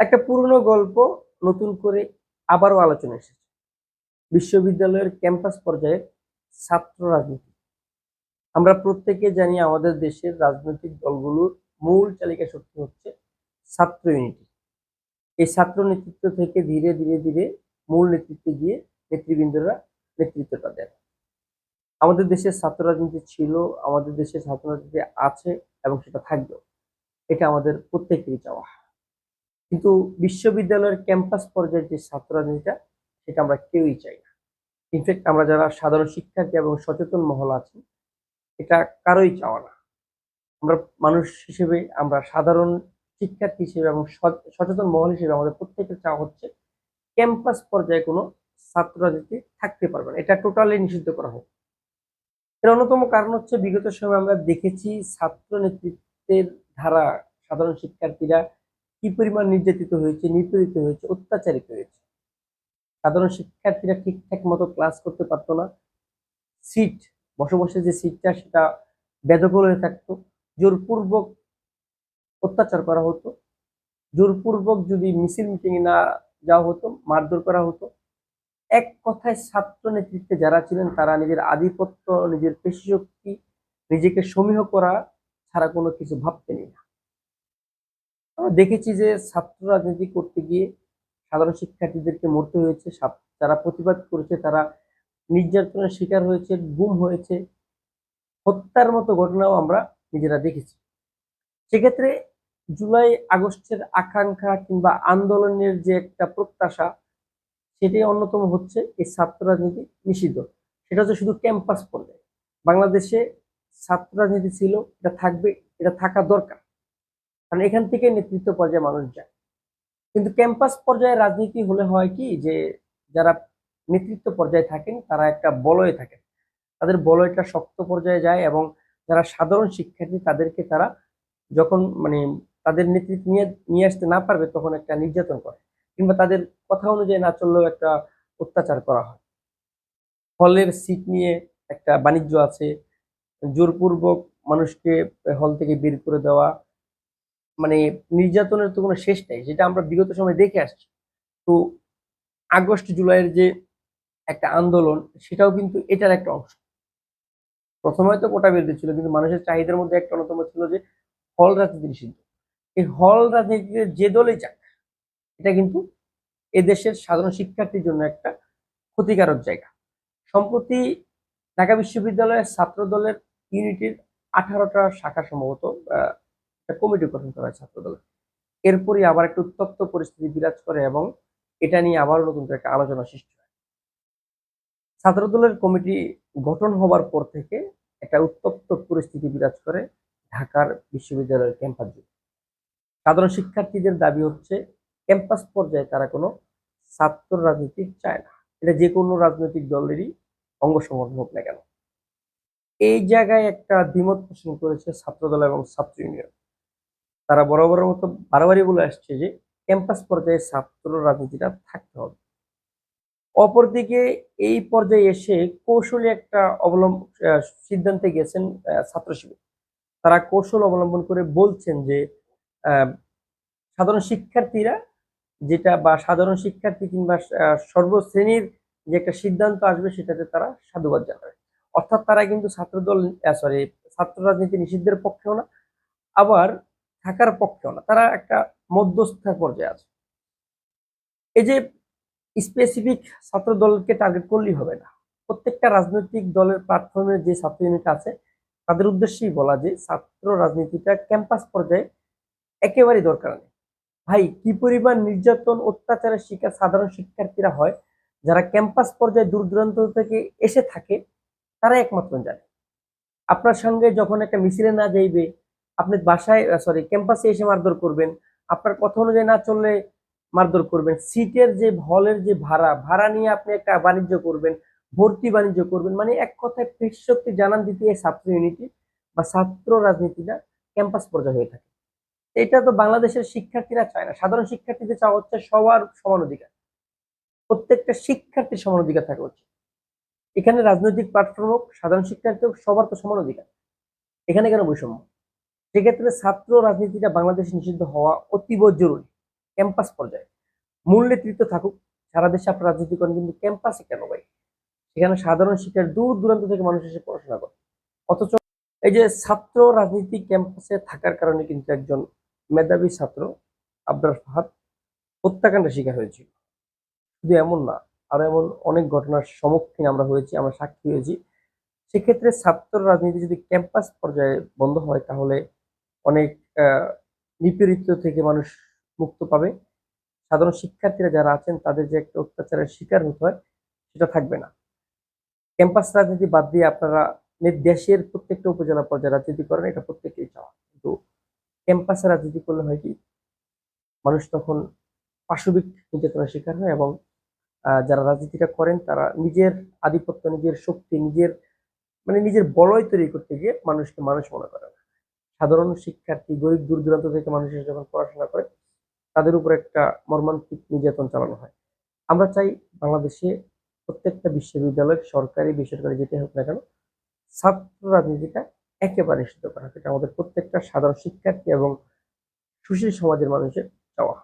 একটা পুরনো গল্প নতুন করে আবারও আলোচনা এসেছে। বিশ্ববিদ্যালয়ের ক্যাম্পাস পর্যায়ে ছাত্র রাজনীতি। আমরা প্রত্যেকে জানি আমাদের দেশের রাজনৈতিক দলগুলোর মূল চালিকা শক্তি হচ্ছে ছাত্র ইউনিটি। এই ছাত্র নেতৃত্ব থেকে ধীরে ধীরে ধীরে মূল নেতৃত্বে গিয়ে নেতৃবৃন্দরা নেতৃত্বটা দেন। আমাদের দেশে ছাত্র রাজনীতি ছিল, আমাদের দেশে ছাত্র রাজনীতি আছে এবং সেটা থাকবে এটা আমাদের প্রত্যেকেরই চাওয়া। কিন্তু বিশ্ববিদ্যালয়ের ক্যাম্পাস পর্যায়ের যে ছাত্র রাজনীতিটা সেটা আমরা কেউই চাই না। ইনফ্যাক্ট আমরা যারা সাধারণ শিক্ষার্থী এবং সচেতন মহল আছি, এটা কারোই চাওয়া না। আমরা মানুষ হিসেবে, আমরা সাধারণ শিক্ষার্থী হিসেবে এবং সচ- সচেতন মহল হিসেবে আমাদের প্রত্যেকের চাওয়া হচ্ছে, ক্যাম্পাস পর্যায়ে কোনো ছাত্র রাজনীতি থাকতে পারবে না। এটা টোটালি নিষিদ্ধ করা হোক। এর অন্যতম কারণ হচ্ছে, বিগত সময় আমরা দেখেছি ছাত্র নেতৃত্বের ধারা, সাধারণ শিক্ষার্থীরা কি পরিমাণ নির্যাতিত হয়েছে, নিপীড়িত হয়েছে, অত্যাচারিত হয়েছে? সাধারণ শিক্ষার্থীরা ঠিকঠাক মতো ক্লাস করতে পারতো না। সিট বসে বসে যে সিটটা সেটা বেদখল হয়ে থাকতো। জোরপূর্বক অত্যাচার করা হতো। জোরপূর্বক যদি মিছিল মিটিং না যাওয়া হতো, মারধর করা হতো, এক কথায় ছাত্র নেতৃত্বে যারা ছিলেন, তারা নিজের আধিপত্য, নিজের পেশি শক্তি নিজেকে সমীহ করা ছাড়া কোনো কিছু ভাবতেনই না। আমরা দেখেছি যে ছাত্র রাজনীতি করতে গিয়ে সাধারণ শিক্ষার্থীদেরকে মরতে হয়েছে যারা প্রতিবাদ করেছে, তারা নির্যাতনের শিকার হয়েছে, গুম হয়েছে। হত্যার মতো ঘটনাও আমরা নিজেরা দেখেছি। সেক্ষেত্রে জুলাই আগস্টের আকাঙ্ক্ষা কিংবা আন্দোলনের যে একটা প্রত্যাশা সেটাই অন্যতম হচ্ছে এই ছাত্র রাজনীতি নিষিদ্ধ। সেটা হচ্ছে শুধু ক্যাম্পাস পর্যায়ে। বাংলাদেশে ছাত্র রাজনীতি ছিল, এটা থাকবে, এটা থাকা দরকার। কারণ এখান থেকে নেতৃত্ব পর্যায়ে মানুষ যায়। কিন্তু ক্যাম্পাস পর্যায়ে রাজনীতি হলে হয় কি যে, যারা নেতৃত্ব পর্যায়ে থাকেন, তারা একটা বলয়ে থাকেন। তাদের বলয়টা শক্ত পর্যায়ে যায় এবং যারা সাধারণ শিক্ষার্থী, তাদেরকে তারা যখন মানে তাদের নেতৃত্ব নিয়ে নিয়ে আসতে না পারবে, তখন একটা নির্যাতন করে। কিংবা তাদের কথা অনুযায়ী না চললেও একটা অত্যাচার করা হয়। হলের সিট নিয়ে একটা বাণিজ্য আছে। জোরপূর্বক মানুষকে হল থেকে বের করে দেওয়া মানে নির্যাতনের তো কোনো শেষ নেই, যেটা আমরা বিগত সময় দেখে আসছি। তো আগস্ট, জুলাইয়ের যে একটা আন্দোলন, সেটাও কিন্তু এটার একটা অংশ। প্রথমে হয়তো কোটা বিরোধী ছিল, কিন্তু মানুষের চাহিদার মধ্যে একটা অন্যতম ছিল যে হল রাজনীতি নিষিদ্ধ এই হল রাজনীতিতে যে দলই যাক, এটা কিন্তু এদেশের সাধারণ শিক্ষার্থীর জন্য একটা ক্ষতিকারক জায়গা। সম্প্রতি ঢাকা বিশ্ববিদ্যালয়ের ছাত্র দলের ইউনিটির আঠারোটা শাখা সম্ভবত একটা কমিটি গঠন করা হয় ছাত্র দলের এরপরই আবার একটা উত্তপ্ত পরিস্থিতি বিরাজ করে এবং এটা নিয়ে আবার নতুন করে একটা আলোচনা সৃষ্টি হয়। ছাত্রদলের কমিটি গঠন হবার পর থেকে একটা উত্তপ্ত পরিস্থিতি বিরাজ করে ঢাকার বিশ্ববিদ্যালয়ের ক্যাম্পাস জুড়ে। সাধারণ শিক্ষার্থীদের দাবি হচ্ছে, ক্যাম্পাস পর্যায়ে তারা কোনো ছাত্র রাজনীতি চায় না। এটা যে কোনো রাজনৈতিক দলেরই অঙ্গ সমর্থন হোক না কেন। এই জায়গায় একটা দ্বিমত পোষণ করেছে ছাত্রদল এবং ছাত্র ইউনিয়ন। তারা বরাবরের মতো বারবারই বলে আসছে যে ক্যাম্পাস পর্যায়ে ছাত্র রাজনীতিটা থাকতে হবে। অপরদিকে এই পর্যায়ে এসে কৌশলী একটা অবলম্বন আহ, সিদ্ধান্তে গেছেন ছাত্র শিবির। তারা কৌশল অবলম্বন করে বলছেন যে সাধারণ শিক্ষার্থীরা যেটা বা সাধারণ শিক্ষার্থী কিংবা সর্বশ্রেণীর যে একটা সিদ্ধান্ত আসবে সেটাতে তারা সাধুবাদ জানাবে। অর্থাৎ তারা কিন্তু ছাত্রদল সরি ছাত্র রাজনীতি নিষিদ্ধের পক্ষেও না। আবার থাকার পক্ষেও না, তারা একটা মধ্যস্থ পর্যায়ে আছে। এই যে স্পেসিফিক ছাত্র দলকে টার্গেট করলেই হবে না, প্রত্যেকটা রাজনৈতিক দলের প্ল্যাটফর্মে যে ছাত্র ইউনিট আছে, তাদের উদ্দেশ্যেই বলা যে ছাত্র রাজনীতিটা ক্যাম্পাস পর্যায়ে একেবারেই দরকার নেই। ভাই, কি পরিমাণ নির্যাতন, অত্যাচারের শিকার সাধারণ শিক্ষার্থীরা হয়, যারা ক্যাম্পাস পর্যায়ে দূর দূরান্ত থেকে এসে থাকে, তারা একমাত্র জানে। আপনার সঙ্গে যখন একটা মিছিলে না যাইবে আপনি বাসায় সরি ক্যাম্পাসে এসে মারধর করবেন। আপনার কথা অনুযায়ী না চললে মারধর করবেন। সিটের যে হলের যে ভাড়া ভাড়া নিয়ে আপনি একটা বাণিজ্য করবেন, ভর্তি বাণিজ্য করবেন মানে এক কথায় পেশশক্তি জানান দিতে এই ছাত্র ইউনিটি বা ছাত্র রাজনীতিটা ক্যাম্পাস পর্যায়ে হয়ে থাকে। এটা তো বাংলাদেশের শিক্ষার্থীরা চায় না। সাধারণ শিক্ষার্থীদের চাওয়া হচ্ছে সবার সমান অধিকার। প্রত্যেকটা শিক্ষার্থীর সমান অধিকার থাকা উচিত। এখানে রাজনৈতিক প্ল্যাটফর্ম হোক, সাধারণ শিক্ষার্থী হোক, সবার তো সমান অধিকার। এখানে কেন বৈষম্য? সেক্ষেত্রে ছাত্র রাজনীতিটা বাংলাদেশে নিষিদ্ধ হওয়া অতীব জরুরি। ক্যাম্পাস পর্যায়ে। মূল নেতৃত্ব থাকুক। সারা দেশে আপনার রাজনীতি করেন, কিন্তু ক্যাম্পাসে কেন ভাই? সেখানে সাধারণ শিক্ষার দূর দূরান্ত থেকে মানুষ এসে পড়াশোনা করে। অথচ এই যে ছাত্র রাজনীতি ক্যাম্পাসে থাকার কারণে কিন্তু একজন মেধাবী ছাত্র আব্দুল ফাহাদ হত্যাকাণ্ডের শিকার হয়েছিল। শুধু এমন না, আরও এমন অনেক ঘটনার সম্মুখীন আমরা হয়েছি, আমরা সাক্ষী হয়েছি। সেক্ষেত্রে ছাত্র রাজনীতি যদি ক্যাম্পাস পর্যায়ে বন্ধ হয়, তাহলে অনেক নিপীড়িত থেকে মানুষ মুক্ত পাবে। সাধারণ শিক্ষার্থীরা যারা আছেন, তাদের যে একটা অত্যাচারের শিকার হতে হয়, সেটা থাকবে না। ক্যাম্পাস রাজনীতি বাদ দিয়ে আপনারা দেশের প্রত্যেকটা উপজেলা পর্যায়ে রাজনীতি করেন, এটা প্রত্যেকেই চাওয়া। কিন্তু ক্যাম্পাসে রাজনীতি করলে হয় কি, মানুষ তখন পাশবিক নির্যাতনের শিকার হয় এবং যারা রাজনীতিটা করেন, তারা নিজের আধিপত্য, নিজের শক্তি, নিজের মানে নিজের বলয় তৈরি করতে গিয়ে মানুষকে মানুষ মনে করে। না সাধারণ শিক্ষার্থী, গরিব দূর দূরান্ত থেকে মানুষের যখন পড়াশোনা করে, তাদের উপর একটা মর্মান্তিক নির্যাতন চালানো হয় আমরা চাই বাংলাদেশে প্রত্যেকটা বিশ্ববিদ্যালয়, সরকারি, বেসরকারি যেটাই হোক না কেন, ছাত্র রাজনীতিটা একেবারে নিষিদ্ধ করা। এটা আমাদের প্রত্যেকটা সাধারণ শিক্ষার্থী এবং সুশীল সমাজের মানুষের চাওয়া